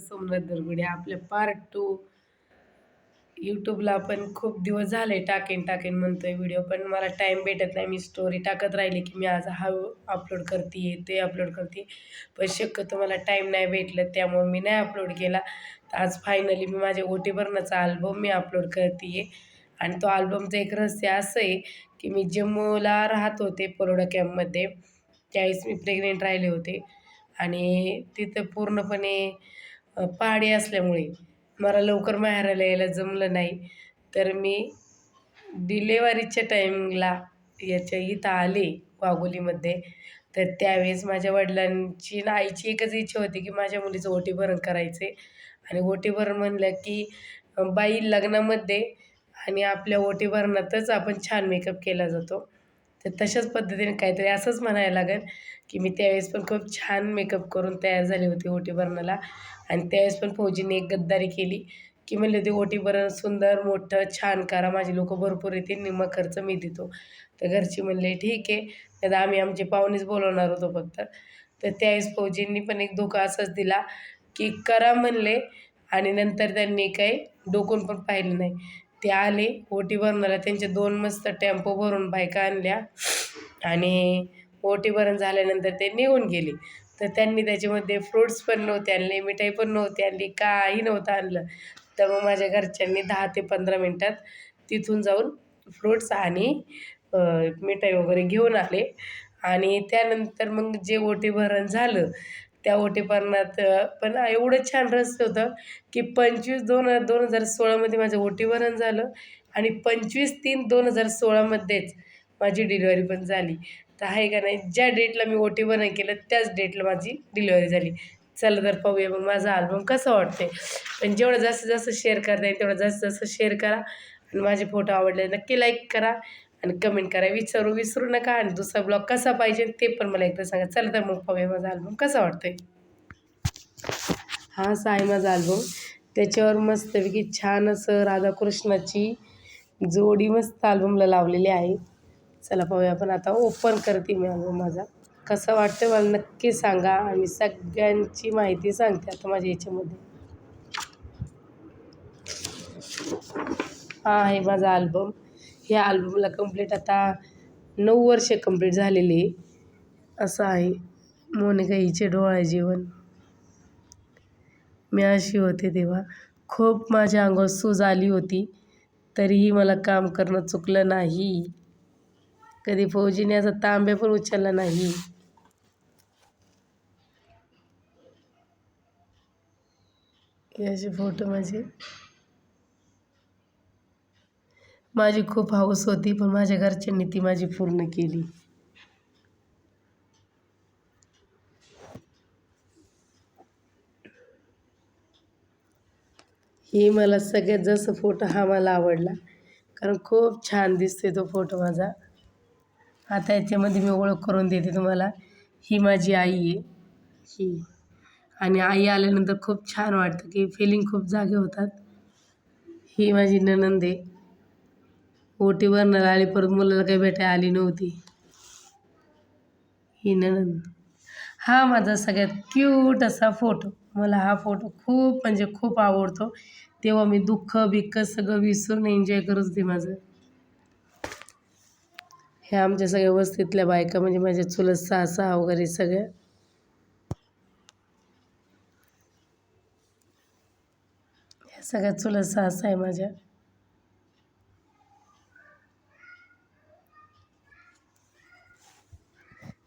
सोमनाथ दुर्गुडे आपल्या part two यूट्यूबला पण खूप दिवस झाले टाकेन टाकेन म्हणतोय व्हिडिओ पण मला टाईम भेटत नाही. मी स्टोरी टाकत राहिली की मी आज हा अपलोड करते ते अपलोड करते पण शक्यतो मला टाईम नाही भेटलं त्यामुळे मी नाही अपलोड केला. तर आज फायनली मी माझ्या ओटी भरणाचा अल्बम मी अपलोड करते आणि तो अल्बमचं एक रहस्य असं आहे की मी जम्मूला राहत होते परोडा कॅम्पमध्ये त्यावेळेस मी प्रेग्नेंट राहिले होते. आणि तिथं पूर्णपणे पहाडी असल्यामुळे. मला लवकर माहेराला यायला जमलं नाही. तर मी डिलेवरीच्या टायमिंगला याच्या इथं आले वाघोलीमध्ये. तर त्यावेळेस माझ्या वडिलांची ना आईची एकच इच्छा होती की माझ्या मुलीचं ओटीभरण करायचे. आणि ओटीभरण म्हणलं की बाई लग्नामध्ये आणि आपल्या ओटीभरणातच आपण छान मेकअप केला जातो. तर तशाच पद्धतीने काहीतरी असंच म्हणायला लागेल. की मी त्यावेळेस पण खूप छान मेकअप करून तयार झाले होते ओटीभरणाला आणि त्यावेळेस पण फौजीने एक गद्दारी केली की म्हणले होते ओटीभरण सुंदर मोठं छान करा माझे लोक भरपूर येतील निम्मा खर्च मी देतो. तर घरची म्हणले ठीक आहे. नाही आम्ही आमचे पाहुणेच बोलवणार होतो फक्त. तर त्यावेळेस फौजींनी पण एक धोका असाच दिला की करा म्हणले आणि नंतर त्यांनी काही डोकून पण पाहिलं नाही. ते आले ओटी भरणाला त्यांचे दोन मस्त टेम्पो भरून बायका आणल्या. आणि ओटीभरण झाल्यानंतर ते निघून गेले. तर त्यांनी त्याच्यामध्ये फ्रूट्स पण नव्हते आणले मिठाई पण नव्हती आणली काही नव्हतं आणलं. तर मग माझ्या घरच्यांनी दहा ते पंधरा मिनटात तिथून जाऊन फ्रूट्स आणि मिठाई वगैरे घेऊन आले. आणि त्यानंतर मग जे ओटीभरण झालं त्या ओटीभरणात पण एवढं छान रहस्य होतं की पंचवीस दोन दोन हजार सोळामध्ये माझं ओटीभरण झालं आणि पंचवीस तीन दोन हजार सोळामध्येच माझी डिलिव्हरी पण झाली. तर आहे का नाही? ज्या डेटला मी ओ ओटी नाही केलं त्याच डेटला माझी डिलिव्हरी झाली. चला तर पाहूया मग माझा अल्बम कसा वाटते पण जेवढं जास्तीत जास्त शेअर करता येईल तेवढं जास्तीत जास्त शेअर करा. आणि माझे फोटो आवडले नक्की लाईक करा. आणि कमेंट करा. विचारू विसरू नका. आणि दुसरा ब्लॉग कसा पाहिजे ते पण मला एकदा सांगा. चला तर मग पाहूया माझा अल्बम कसा वाटतोय. हा असा आहे माझा अल्बम त्याच्यावर मस्तपैकी छान असं राधाकृष्णाची जोडी मस्त अल्बमला लावलेली आहे. चला पाहूया आपण आता ओपन करते मी अल्बम माझा. कसं वाटतं मला नक्की सांगा आणि सगळ्यांची माहिती सांगते आता माझ्या याच्यामध्ये. हा आहे माझा अल्बम ह्या अल्बमला कंप्लीट आता नऊ वर्षे कंप्लीट झालेली असं आहे मोनिका हिचे डोळा जीवन मी अशी होते तेव्हा. खूप माझ्या अंगावर सूज आली होती तरीही मला काम करणं चुकलं नाही. कधी फौजीने असा तांब्या पण उचलला नाही. असे फोटो माझे. माझी खूप हौस होती पण माझ्या घरच्यांनी ती माझी पूर्ण केली. ही मला सगळ्यात जास्त फोटो हा मला आवडला. कारण खूप छान दिसते तो फोटो माझा. आता याच्यामध्ये मी ओळख करून देते तुम्हाला. ही माझी आई आहे. ही. आणि आई आल्यानंतर खूप छान वाटतं की फिलिंग खूप जागे होतात. ही माझी ननंद आहे. ओटी भरणाला आली परत मुलाला काही भेटायला आली नव्हती. ही ननंद हा माझा सगळ्यात क्यूट असा फोटो मला हा फोटो खूप म्हणजे खूप आवडतो. तेव्हा मी दुःख बिक्क सगळं विसरून एन्जॉय करत होते माझं. ह्या आमच्या सगळ्या वस्तीतल्या बायका म्हणजे माझ्या चुलत सासा वगैरे सगळ्या. ह्या सगळ्या चुलत सासा आहे माझ्या.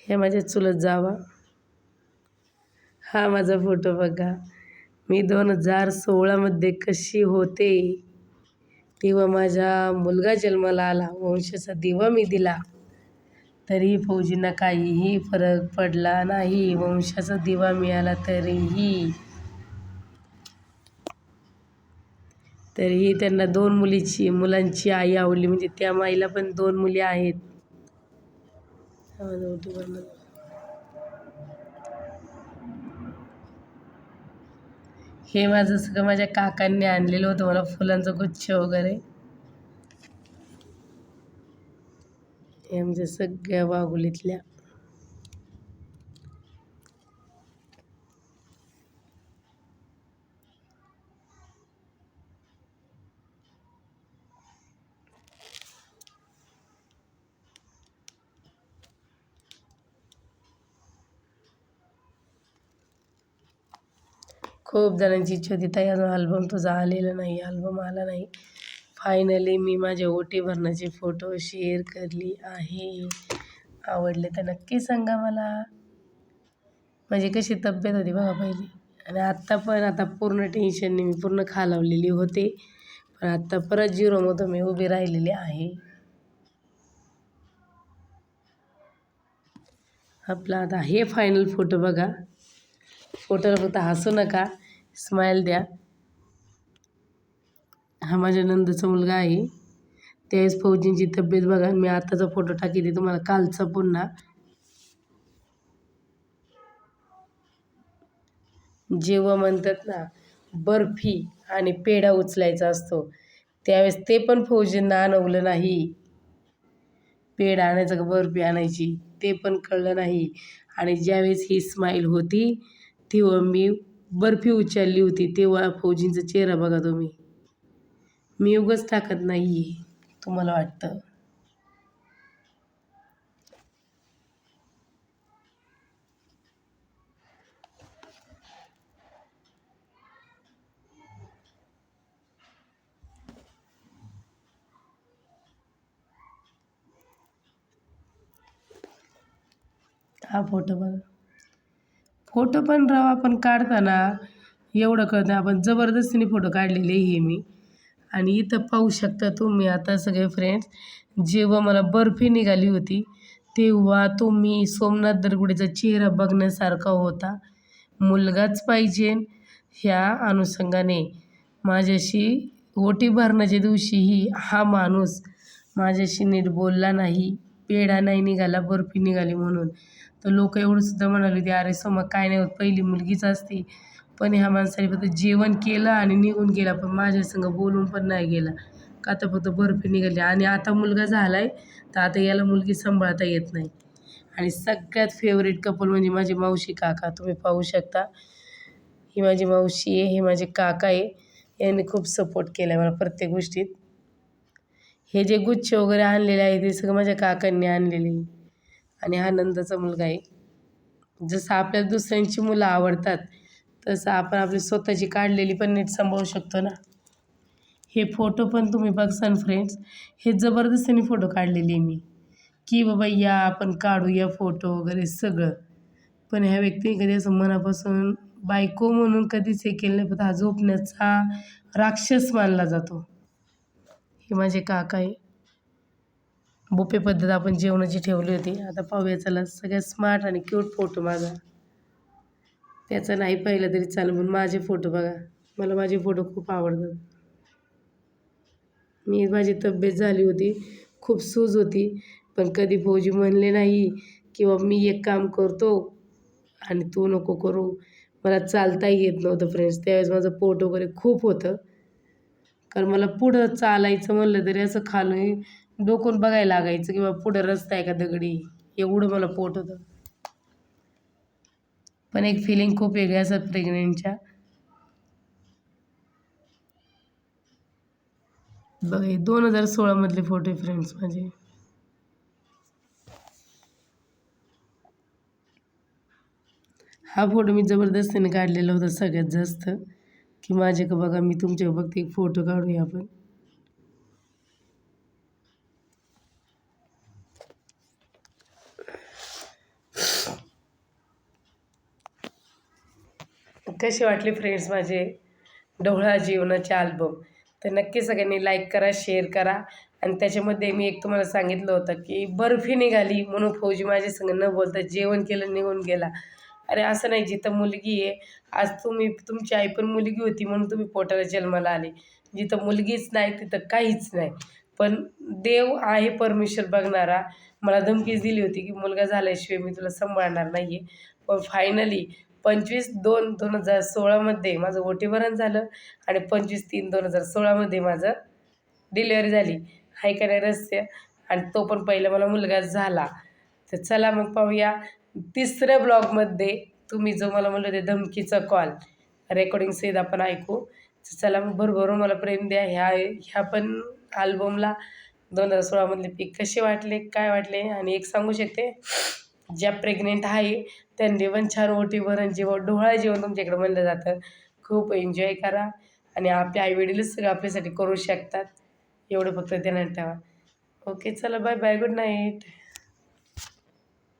हे माझ्या चुलत जावा. हा माझा फोटो बघा. मी दोन हजार सोळामध्ये कशी होते? तेव्हा माझा मुलगा जन्माला आला. वंशाचा दिवा मी दिला. तरी फौजींना काहीही फरक पडला नाही. वंशाचा दिवा मिळाला तरीही. तरीही त्यांना दोन मुलीची मुलांची आई आवडली. म्हणजे त्या माईला पण दोन मुली आहेत. हे माझं सगळं माझ्या काकांनी आणलेलं होतं मला फुलांचं गुच्छ वगैरे. हे आमच्या सगळ्या वाघोलीतल्या. खूप जणांची इच्छा होती ताई अजून अल्बम तुझा आलेला नाही अल्बम आला नाही. फायनली मी माझ्या ओटी भरण्याचे फोटो शेअर करली आहे. आवडले तर नक्की सांगा मला. माझी कशी तब्येत होती बघा पहिली. आणि आत्ता पण आता पूर्ण टेन्शनने मी पूर्ण खालावलेली होते. पण आत्ता परत झिरोमधून मी उभी राहिलेली आहे. आपला आता हे फायनल फोटो बघा. फोटोला फक्त हसू नका. स्माईल द्या. हा माझ्या नंदचा मुलगा आहे. त्यावेळेस फौजींची तब्येत बघा मी आताचा फोटो टाकी तुम्हाला कालचा पुन्हा. जेव्हा म्हणतात ना बर्फी आणि पेढा उचलायचा असतो त्यावेळेस ते पण फौजींना आणवलं नाही. पेढा आणायचा का बर्फी आणायची ते पण कळलं नाही. आणि ज्यावेळेस ही स्माईल होती तेव्हा मी बर्फी उचलली होती तेव्हा फौजींचा चेहरा बघा तुम्ही. मी उगाच टाकत नाही आहे तुम्हाला वाटतं? हा फोटो बघा. फोटो पण राव आपण काढताना एवढं कळतं. आपण जबरदस्तीने फोटो काढलेले हे मी. आणि इथं पाहू शकता तुम्ही आता सगळे फ्रेंड्स जेव्हा मला बर्फी निघाली होती तेव्हा तुम्ही सोमनाथ दरगुडेचा चेहरा बघण्यासारखा होता. मुलगाच पाहिजे ह्या अनुषंगाने. माझ्याशी ओटी भरण्याच्या दिवशीही हा माणूस माझ्याशी नीट बोलला नाही. पेढा नाही निघाला बर्फी निघाली म्हणून. तर लोक एवढं सुद्धा म्हणाले होते अरे सोमा काय नाही होत पहिली मुलगीच असते. पण ह्या माणसाने फक्त जेवण केलं आणि निघून गेला पण माझ्यासंग बोलून पण नाही गेला. का तर फक्त बर्फी निघाली. आणि आता मुलगा झाला आहे तर आता याला मुलगी सांभाळता येत नाही. आणि सगळ्यात फेवरेट कपल म्हणजे माझी मावशी काका. तुम्ही पाहू शकता. ही माझी मावशी आहे हे माझे काका आहे. यांनी खूप सपोर्ट केला आहे मला प्रत्येक गोष्टीत. हे जे गुच्छ वगैरे आणलेले आहे ते सगळं माझ्या काकांनी आणलेले. आणि हा नंदाचा मुलगा आहे. जसं आपल्याला दुसऱ्यांची मुलं आवडतात तसं आपण आपली स्वतःची काढलेली पण नीट सांभाळू शकतो ना. हे फोटो पण तुम्ही बघसान फ्रेंड्स हे जबरदस्तीने फोटो काढलेले मी. की बाबा या आपण काढूया फोटो वगैरे सगळं. पण ह्या व्यक्तीने कधी असं मनापासून बायको म्हणून कधीच हे केलं नाही पण हा झोपण्याचा राक्षस मानला जातो. हे माझे काका आहे. बुफे पद्धत आपण जेवणाची ठेवली होती. आता पाहूया चला सगळ्यात स्मार्ट आणि क्यूट फोटो माझा त्याचा नाही पाहिलं तरी चालेल पण माझे फोटो बघा. मला माझे फोटो खूप आवडतात. मी माझी तब्येत झाली होती खूप सूज होती पण कधी फौजी म्हणले नाही किंवा मी एक काम करतो आणि तू नको करू. मला चालताही येत नव्हतं फ्रेंड्स त्यावेळेस माझं पोट वगैरे खूप होतं. कारण मला पुढं चालायचं म्हणलं तरी असं खालून डोकून बघायला लागायचं किंवा पुढं रस्ता आहे का दगडी? एवढं मला पोट होतं. पण एक फिलिंग खूप वेगळी असतात प्रेग्नेंटच्या बघ हे दोन हजार सोळामधले फोटो आहे फ्रेंड्स माझे. हा फोटो मी जबरदस्तीने काढलेला होता सगळ्यात जास्त. की माझे का बघा मी तुमचे बघते एक फोटो काढूया आपण. कसे वाटले फ्रेंड्स माझे ढोळा जीवनाचे अल्बम तर नक्की सगळ्यांनी लाईक करा शेअर करा. आणि त्याच्यामध्ये मी एक तुम्हाला सांगितलं होतं की बर्फी निघाली म्हणून फौजी माझ्या संग न बोलता जेवण केलं निघून गेला. अरे असं नाही जिथं मुलगी आहे आज तुम्ही तुमची आई पण मुलगी होती म्हणून तुम्ही पोटाला जन्माला आले. जिथं मुलगीच नाही तिथं काहीच नाही. पण देव आहे परमेश्वर बघणारा. मला धमकीच दिली होती की मुलगा झाल्याशिवाय मी तुला सांभाळणार नाही आहे पण फायनली पंचवीस दोन दोन हजार सोळामध्ये माझं ओटीभरण झालं आणि पंचवीस तीन दोन हजार सोळामध्ये माझं डिलेवरी झाली. हाय का नाही रहस्य? आणि तो पण पहिला मला मुलगा झाला. तर चला मग पाहूया. तिसऱ्या ब्लॉगमध्ये तुम्ही जो मला म्हणलं ते धमकीचा कॉल रेकॉर्डिंग सहित आपण ऐकू चला मग भरभरून मला प्रेम द्या. ह्या ह्या पण आल्बमला दोन हजार सोळामधले पीक कसे वाटले काय वाटले आणि एक सांगू शकते ज्या प्रेग्नेंट आहे त्यांनी पण छान ओटी भरण जेवण डोहळा जेवण तुमच्याकडे म्हणलं जातं खूप एन्जॉय करा आणि आपले आईवडीलच सगळं आपल्यासाठी करू शकतात. एवढं फक्त ध्यानात ठेवा. ओके चला बाय बाय गुड नाईट